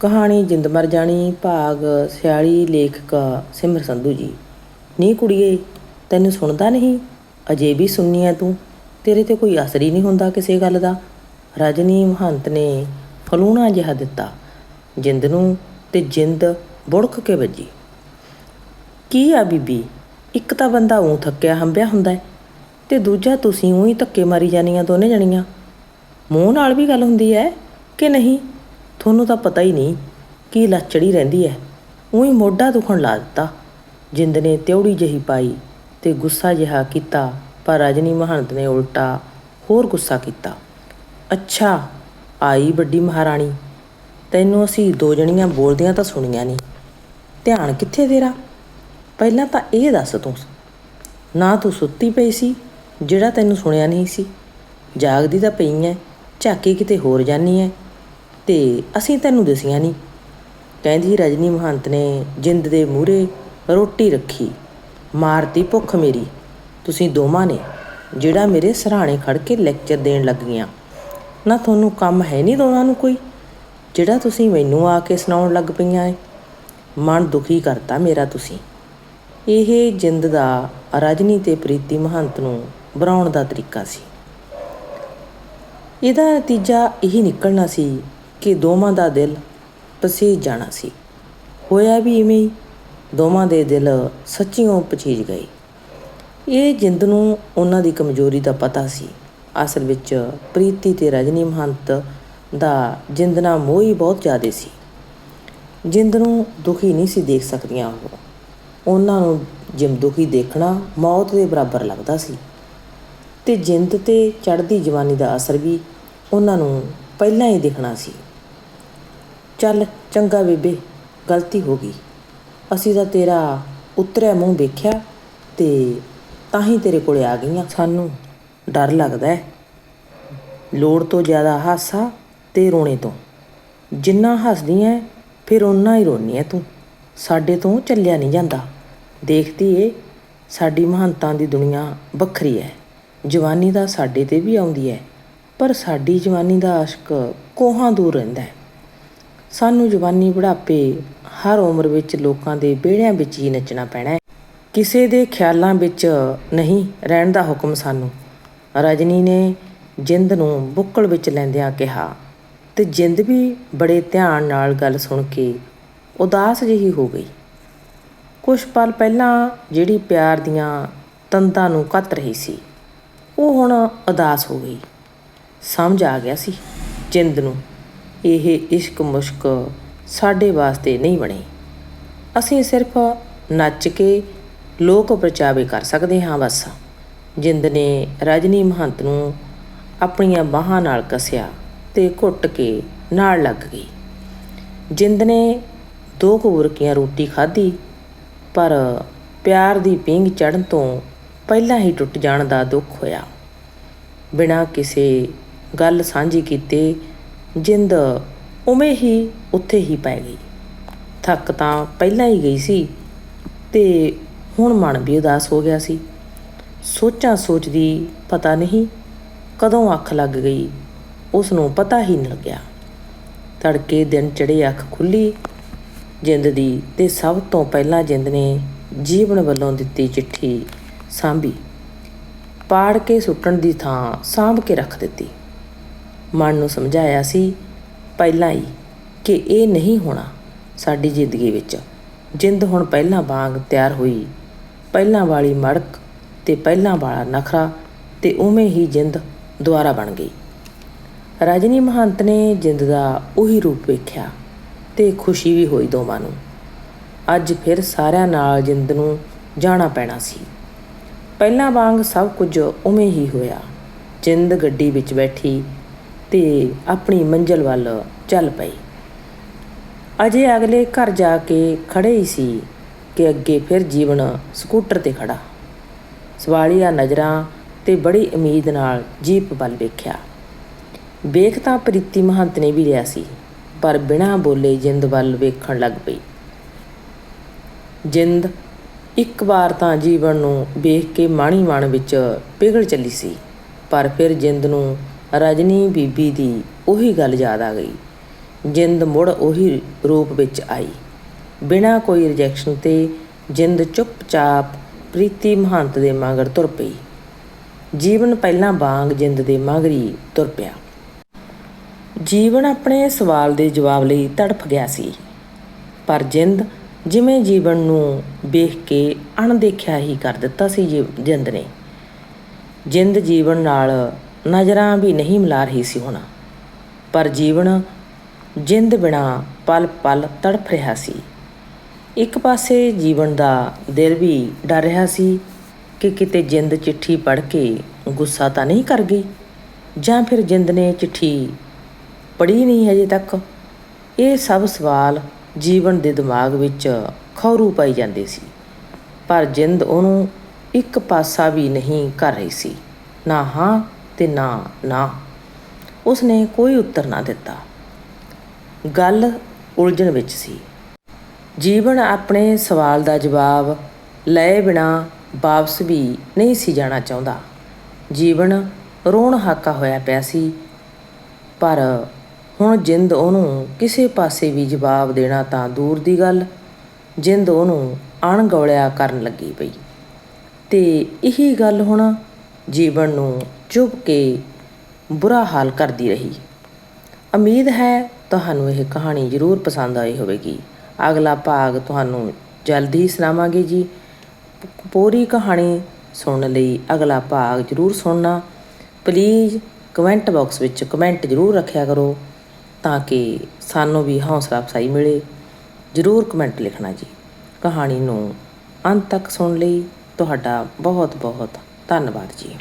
ਕਹਾਣੀ ਜਿੰਦ ਮਰ ਜਾਣੀ, ਭਾਗ ਸਿਆਲੀ ਲੇਖਕ ਸਿਮਰ ਸੰਧੂ ਜੀ। ਨੀ ਕੁੜੀਏ, ਤੈਨੂੰ ਸੁਣਦਾ ਨਹੀਂ? ਅਜੇ ਵੀ ਸੁਣਨੀ ਐ ਤੂੰ। ਤੇਰੇ ਤੇ ਕੋਈ ਅਸਰ ਹੀ ਨਹੀਂ ਹੁੰਦਾ ਕਿਸੇ ਗੱਲ ਦਾ। ਰਜਨੀ ਮਹੰਤ ਨੇ ਫਲੂਣਾ ਜਿਹਾ ਦਿੱਤਾ। ਜਿੰਦ ਨੂੰ ਤੇ ਜਿੰਦ ਬੁੜਕ ਕੇ ਵੱਜੀ। ਕੀ ਆ ਬੀਬੀ? ਇੱਕ ਤਾਂ ਬੰਦਾ ਉਂ ਥੱਕਿਆ ਹੰਬਿਆ ਹੁੰਦਾ ਹੈ ਤੇ ਦੂਜਾ ਤੁਸੀਂ ਉਹੀ ਧੱਕੇ ਮਾਰੀ ਜਾਨੀਆਂ ਦੋਨੇ ਜਣੀਆਂ। ਮੂੰਹ ਨਾਲ ਵੀ ਗੱਲ ਹੁੰਦੀ ਹੈ ਕਿ ਨਹੀਂ? ਤੁਹਾਨੂੰ ਤਾਂ ਪਤਾ ਹੀ ਨਹੀਂ ਕੀ ਲੱਚੜੀ ਰਹਿੰਦੀ ਹੈ ਉਹੀ ਮੋਢਾ ਦੁਖਣ ਲਾ ਦਿੱਤਾ। ਜਿੰਦ ਨੇ ਤਿਉੜੀ ਜਹੀ ਪਾਈ ਤੇ ਗੁੱਸਾ ਜਿਹਾ ਕੀਤਾ, ਪਰ ਰਜਨੀ ਮਹੰਤ ਨੇ ਉਲਟਾ ਹੋਰ ਗੁੱਸਾ ਕੀਤਾ। ਅੱਛਾ, ਆਈ ਵੱਡੀ ਮਹਾਰਾਣੀ, ਤੈਨੂੰ ਅਸੀਂ ਦੋ ਜਣੀਆਂ ਬੋਲਦੀਆਂ ਤਾਂ ਸੁਣੀਆਂ ਨਹੀਂ ਧਿਆਨ ਕਿੱਥੇ ਤੇਰਾ? ਪਹਿਲਾਂ ਤਾਂ ਇਹ ਦੱਸ ਤੂੰ। ਨਾ ਤੂੰ ਸੁੱਤੀ ਪਈ ਸੀ, ਜਿਹੜਾ ਤੈਨੂੰ ਸੁਣਿਆ ਨਹੀਂ ਸੀ। ਜਾਗਦੀ ਤਾਂ ਪਈ ਐ, ਝਾਕੀ ਕਿਤੇ ਹੋਰ ਜਾਨੀ ਐ। ਤੇ ਅਸੀਂ ਤੈਨੂੰ ਦਿਸੀਆਂ ਨਹੀਂ ਕਹਿੰਦੀ ਰਜਨੀ ਮਹੰਤ ਨੇ ਜਿੰਦ ਦੇ ਮੂਹਰੇ ਰੋਟੀ ਰੱਖੀ। ਮਾਰਤੀ ਭੁੱਖ ਮੇਰੀ। ਤੁਸੀਂ ਦੋਵਾਂ ਨੇ ਜਿਹੜਾ ਮੇਰੇ ਸਰਾਣੇ ਖੜ ਕੇ ਲੈਕਚਰ ਦੇਣ ਲੱਗੀਆਂ। ਨਾ ਤੁਹਾਨੂੰ ਕੰਮ ਹੈ ਨਹੀਂ ਦੋਨਾਂ ਨੂੰ ਕੋਈ? ਜਿਹੜਾ ਤੁਸੀਂ ਮੈਨੂੰ ਆ ਕੇ ਸੁਣਾਉਣ ਲੱਗ ਪਈਆਂ ਏ। ਮਨ ਦੁਖੀ ਕਰਤਾ ਮੇਰਾ ਤੁਸੀਂ। ਇਹ ਜਿੰਦ ਦਾ ਰਜਨੀ ਤੇ ਪ੍ਰੀਤੀ ਮਹੰਤ ਨੂੰ ਬਣਾਉਣ ਦਾ ਤਰੀਕਾ ਸੀ। ਇਹਦਾ ਨਤੀਜਾ ਇਹੀ ਨਿਕਲਣਾ ਸੀ ਕਿ ਦੋਵਾਂ ਦਾ ਦਿਲ ਪਸੀਜ ਜਾਣਾ ਸੀ। ਹੋਇਆ ਵੀ ਇਵੇਂ ਹੀ, ਦੋਵਾਂ ਦੇ ਦਿਲ ਸੱਚੀਓਂ ਪਚੀਜ ਗਏ। ਇਹ ਜਿੰਦ ਨੂੰ ਉਹਨਾਂ ਦੀ ਕਮਜ਼ੋਰੀ ਦਾ ਪਤਾ ਸੀ। ਅਸਲ ਵਿੱਚ ਪ੍ਰੀਤੀ ਤੇ ਰਜਨੀ ਮਹੰਤ ਦਾ ਜਿੰਦ ਨਾਲ ਮੋਹ ਹੀ ਬਹੁਤ ਜ਼ਿਆਦਾ ਸੀ। ਜਿੰਦ ਨੂੰ ਦੁਖੀ ਨਹੀਂ ਸੀ ਦੇਖ ਸਕਦੀਆਂ ਉਹ। ਉਹਨਾਂ ਨੂੰ ਜਿਮ ਦੁਖੀ ਦੇਖਣਾ ਮੌਤ ਦੇ ਬਰਾਬਰ ਲੱਗਦਾ ਸੀ। ਤੇ ਜਿੰਦ ਤੇ ਚੜ੍ਹਦੀ ਜਵਾਨੀ ਦਾ ਅਸਰ ਵੀ ਉਹਨਾਂ ਨੂੰ ਪਹਿਲਾਂ ਹੀ ਦਿਖਣਾ ਸੀ। ਚੱਲ ਚੰਗਾ ਬੇਬੇ, ਗਲਤੀ ਹੋ ਗਈ। ਅਸੀਂ ਤਾਂ ਤੇਰਾ ਉਤਰਿਆ ਮੂੰਹ ਵੇਖਿਆ ਤੇ ਤਾਂ ਹੀ ਤੇਰੇ ਕੋਲੇ ਆ ਗਈਆਂ। ਸਾਨੂੰ ਡਰ ਲੱਗਦਾ ਹੈ। ਲੋੜ ਤੋਂ ਜ਼ਿਆਦਾ ਹਾਸਾ ਤੇ ਰੋਣੇ ਤੋਂ। ਜਿੰਨਾ ਹੱਸਦੀ ਐ, ਫਿਰ ਓਨਾ ਹੀ ਰੋਨੀ ਐ ਤੂੰ। ਸਾਡੇ ਤੋਂ ਚੱਲਿਆ ਨਹੀਂ ਜਾਂਦਾ। ਦੇਖਦੀ ਏ ਸਾਡੀ ਮਹੰਤਾਂ ਦੀ ਦੁਨੀਆ ਵੱਖਰੀ ਐ। ਜਵਾਨੀ ਦਾ ਸਾਡੇ ਤੇ ਵੀ ਆਉਂਦੀ ਐ, ਪਰ ਸਾਡੀ ਜਵਾਨੀ ਦਾ ਆਸ਼ਕ ਕੋਹਾਂ ਦੂਰ ਰਹਿੰਦਾ ਹੈ ਸਾਨੂੰ ਜਵਾਨੀ ਬੁਢਾਪੇ ਹਰ ਉਮਰ ਵਿੱਚ ਲੋਕਾਂ ਦੇ ਵਿਹੜਿਆਂ ਵਿੱਚ ਹੀ ਨੱਚਣਾ ਪੈਣਾ ਹੈ। ਕਿਸੇ ਦੇ ਖਿਆਲਾਂ ਵਿੱਚ ਨਹੀਂ ਰਹਿਣ ਦਾ ਹੁਕਮ ਸਾਨੂੰ। ਰਜਨੀ ਨੇ ਜਿੰਦ ਨੂੰ ਬੁੱਕਲ ਵਿੱਚ ਲੈਂਦਿਆਂ ਕਿਹਾ ਤੇ ਜਿੰਦ ਵੀ ਬੜੇ ਧਿਆਨ ਨਾਲ ਗੱਲ ਸੁਣ ਕੇ ਉਦਾਸ ਜਿਹੀ ਹੋ ਗਈ। ਕੁਝ ਪਲ ਪਹਿਲਾਂ ਜਿਹੜੀ ਪਿਆਰ ਦੀਆਂ ਤੰਦਾਂ ਨੂੰ ਕੱਤ ਰਹੀ ਸੀ, ਉਹ ਹੁਣ ਉਦਾਸ ਹੋ ਗਈ। ਸਮਝ ਆ ਗਿਆ ਸੀ ਜਿੰਦ ਨੂੰ। ਇਹ ਇਸ਼ਕ ਮੁਸ਼ਕ ਸਾਡੇ ਵਾਸਤੇ ਨਹੀਂ ਬਣੇ। ਅਸੀਂ ਸਿਰਫ ਨੱਚ ਕੇ ਲੋਕ ਪ੍ਰਚਾਵੇ ਕਰ ਸਕਦੇ ਹਾਂ ਬਸ। ਜਿੰਦ ਨੇ ਰਜਨੀ ਮਹੰਤ ਨੂੰ ਆਪਣੀਆਂ ਬਾਹਾਂ ਨਾਲ ਕਸਿਆ ਤੇ ਘੁੱਟ ਕੇ ਨਾਲ ਲੱਗ ਗਈ। ਜਿੰਦ ਨੇ ਦੋ ਕੁ ਰੋਟੀ ਖਾਧੀ, ਪਰ ਪਿਆਰ ਦੀ ਪਿੰਗ ਚੜਨ ਤੋਂ ਪਹਿਲਾਂ ਹੀ ਟੁੱਟ ਜਾਣ ਦਾ ਦੁੱਖ ਹੋਇਆ। ਬਿਨਾਂ ਕਿਸੇ ਗੱਲ ਸਾਂਝੀ ਕੀਤੇ ਜਿੰਦ ਉਵੇਂ ਹੀ ਉੱਥੇ ਹੀ ਪੈ ਗਈ। ਥੱਕ ਤਾਂ ਪਹਿਲਾਂ ਹੀ ਗਈ ਸੀ ਤੇ ਹੁਣ ਮਨ ਵੀ ਉਦਾਸ ਹੋ ਗਿਆ ਸੀ। ਸੋਚਾਂ ਸੋਚਦੀ ਪਤਾ ਨਹੀਂ ਕਦੋਂ ਅੱਖ ਲੱਗ ਗਈ ਉਸ ਨੂੰ ਪਤਾ ਹੀ ਨਹੀਂ ਲੱਗਿਆ। ਤੜਕੇ ਦਿਨ ਚੜੇ ਅੱਖ ਖੁੱਲੀ ਜਿੰਦ ਦੀ ਤੇ ਸਭ ਤੋਂ ਪਹਿਲਾਂ ਜਿੰਦ ਨੇ ਜੀਵਨ ਵੱਲੋਂ ਦਿੱਤੀ ਚਿੱਠੀ ਸਾਂਭੀ। ਪਾੜ ਕੇ ਸੁੱਟਣ ਦੀ ਥਾਂ ਸਾਂਭ ਕੇ ਰੱਖ ਦਿੱਤੀ। ਮਨ ਨੂੰ ਸਮਝਾਇਆ ਸੀ, ਪਹਿਲਾਂ ਹੀ ਕਿ ਇਹ ਨਹੀਂ ਹੋਣਾ ਸਾਡੀ ਜ਼ਿੰਦਗੀ ਵਿੱਚ। ਜਿੰਦ ਹੁਣ ਪਹਿਲਾਂ ਵਾਂਗ ਤਿਆਰ ਹੋਈ। ਪਹਿਲਾਂ ਵਾਲੀ ਮੜਕ ਤੇ ਪਹਿਲਾਂ ਵਾਲਾ ਨਖਰਾ ਤੇ ਉਵੇਂ ਹੀ ਜਿੰਦ ਦੁਆਰਾ ਬਣ ਗਈ। ਰਜਨੀ ਮਹੰਤ ਨੇ ਜਿੰਦ ਦਾ ਉਹੀ ਰੂਪ ਵੇਖਿਆ ਤੇ ਖੁਸ਼ੀ ਵੀ ਹੋਈ ਦੋਵਾਂ ਨੂੰ। ਅੱਜ ਫਿਰ ਸਾਰਿਆਂ ਨਾਲ ਜਿੰਦ ਨੂੰ ਜਾਣਾ ਪੈਣਾ ਸੀ। ਪਹਿਲਾਂ ਵਾਂਗ ਸਭ ਕੁਝ ਉਵੇਂ ਹੀ ਹੋਇਆ। ਜਿੰਦ ਗੱਡੀ ਵਿੱਚ ਬੈਠੀ ਤੇ ਆਪਣੀ ਮੰਜ਼ਲ ਵੱਲ ਚੱਲ ਪਈ। ਅਜੇ ਅਗਲੇ ਘਰ ਜਾ ਕੇ ਖੜੇ ਹੀ ਸੀ ਕਿ ਅੱਗੇ ਫਿਰ ਜੀਵਨ ਸਕੂਟਰ ਤੇ ਖੜਾ ਸਵਾਲੀਆ ਨਜ਼ਰਾਂ ਤੇ ਬੜੀ ਉਮੀਦ ਨਾਲ ਜੀਪ ਵੱਲ ਵੇਖਿਆ। ਵੇਖ ਤਾਂ ਪ੍ਰੀਤੀ ਮਹੰਤ ਨੇ ਵੀ ਲਿਆ ਸੀ, ਪਰ ਬਿਨਾਂ ਬੋਲੇ ਜਿੰਦ ਵੱਲ ਵੇਖਣ ਲੱਗ ਪਈ। ਜਿੰਦ ਇੱਕ ਵਾਰ ਤਾਂ ਜੀਵਨ ਨੂੰ ਵੇਖ ਕੇ ਮਾਣੀ ਮਾਣ ਵਿੱਚ ਪਿਘਲ ਚੱਲੀ ਸੀ, ਪਰ ਫਿਰ ਜਿੰਦ ਨੂੰ ਰਜਨੀ ਬੀਬੀ ਦੀ ਉਹੀ ਗੱਲ ਯਾਦ ਆ ਗਈ। ਜਿੰਦ ਮੁੜ ਉਹੀ ਰੂਪ ਵਿੱਚ ਆਈ। ਬਿਨਾਂ ਕੋਈ ਰਿਜੈਕਸ਼ਨ ਤੇ ਜਿੰਦ ਚੁੱਪਚਾਪ ਪ੍ਰੀਤੀ ਮਹੰਤ ਦੇ ਮਗਰ ਤੁਰ ਪਈ। ਜੀਵਨ ਪਹਿਲਾਂ ਵਾਂਗ ਜਿੰਦ ਦੇ ਮਗਰੀ ਤੁਰ ਪਿਆ। ਜੀਵਨ ਆਪਣੇ ਸਵਾਲ ਦੇ ਜਵਾਬ ਲਈ ਤੜਫ ਗਿਆ ਸੀ। ਪਰ ਜਿੰਦ ਜਿਵੇਂ ਜੀਵਨ ਨੂੰ ਵੇਖ ਕੇ ਅਣਦੇਖਿਆ ਹੀ ਕਰ ਦਿੱਤਾ ਸੀ ਜੀ- ਜਿੰਦ ਨੇ। ਜਿੰਦ ਜੀਵਨ ਨਾਲ ਨਜ਼ਰਾਂ ਵੀ ਨਹੀਂ ਮਿਲਾ ਰਹੀ ਸੀ ਹੁਣ। ਪਰ ਜੀਵਨ ਜਿੰਦ ਬਿਨਾ ਪਲ ਪਲ ਤੜਫ ਰਿਹਾ ਸੀ। ਇੱਕ ਪਾਸੇ ਜੀਵਨ ਦਾ ਦਿਲ ਵੀ ਡਰ ਰਿਹਾ ਸੀ ਕਿ ਕਿਤੇ ਜਿੰਦ ਚਿੱਠੀ ਪੜ੍ਹ ਕੇ ਗੁੱਸਾ ਤਾਂ ਨਹੀਂ ਕਰ ਗਈ, ਜਾਂ ਫਿਰ ਜਿੰਦ ਨੇ ਚਿੱਠੀ ਪੜ੍ਹੀ ਨਹੀਂ ਹਜੇ ਤੱਕ। ਇਹ ਸਭ ਸਵਾਲ ਜੀਵਨ ਦੇ ਦਿਮਾਗ ਵਿੱਚ ਖੌਰੂ ਪਾਈ ਜਾਂਦੇ ਸੀ। ਪਰ ਜਿੰਦ ਉਹਨੂੰ ਇੱਕ ਪਾਸਾ ਵੀ ਨਹੀਂ ਕਰ ਰਹੀ ਸੀ। ਨਾ ਹਾਂ ਤੇ ਨਾ ਨਾ। ਉਸਨੇ ਕੋਈ ਉੱਤਰ ਨਾ ਦਿੱਤਾ। ਗੱਲ ਉਲਝਣ ਵਿੱਚ ਸੀ। ਜੀਵਨ ਆਪਣੇ ਸਵਾਲ ਦਾ ਜਵਾਬ ਲਏ ਬਿਨਾ ਵਾਪਸ ਵੀ ਨਹੀਂ ਸੀ ਜਾਣਾ ਚਾਹੁੰਦਾ। ਜੀਵਨ ਰੋਣ ਹਾਕਾ ਹੋਇਆ ਪਿਆ ਸੀ। ਪਰ ਹੁਣ ਜਿੰਦ ਉਹਨੂੰ ਕਿਸੇ ਪਾਸੇ ਵੀ ਜਵਾਬ ਦੇਣਾ ਤਾਂ ਦੂਰ ਦੀ ਗੱਲ। ਜਿੰਦ ਉਹਨੂੰ ਅਣਗੌਲਿਆ ਕਰਨ ਲੱਗੀ ਪਈ। ਤੇ ਇਹੀ ਗੱਲ ਹੁਣ ਜੀਵਨ ਨੂੰ ਚੁੱਭ ਕੇ ਬੁਰਾ ਹਾਲ ਕਰਦੀ ਰਹੀ। ਉਮੀਦ ਹੈ ਤੁਹਾਨੂੰ ਇਹ ਕਹਾਣੀ ਜ਼ਰੂਰ ਪਸੰਦ ਆਈ ਹੋਵੇਗੀ। ਅਗਲਾ ਭਾਗ ਤੁਹਾਨੂੰ ਜਲਦੀ ਹੀ ਸੁਣਾਵਾਂਗੇ ਜੀ। ਪੂਰੀ ਕਹਾਣੀ ਸੁਣਨ ਲਈ ਅਗਲਾ ਭਾਗ ਜ਼ਰੂਰ ਸੁਣਨਾ। ਪਲੀਜ਼ ਕਮੈਂਟ ਬਾਕਸ ਵਿੱਚ ਕਮੈਂਟ ਜ਼ਰੂਰ ਰੱਖਿਆ ਕਰੋ ਤਾਂ ਕਿ ਸਾਨੂੰ ਵੀ ਹੌਸਲਾ ਅਫਸਾਈ ਮਿਲੇ। ਜ਼ਰੂਰ ਕਮੈਂਟ ਲਿਖਣਾ ਜੀ। ਕਹਾਣੀ ਨੂੰ ਅੰਤ ਤੱਕ ਸੁਣ ਲਈ ਤੁਹਾਡਾ ਬਹੁਤ ਬਹੁਤ ਧੰਨਵਾਦ ਜੀ।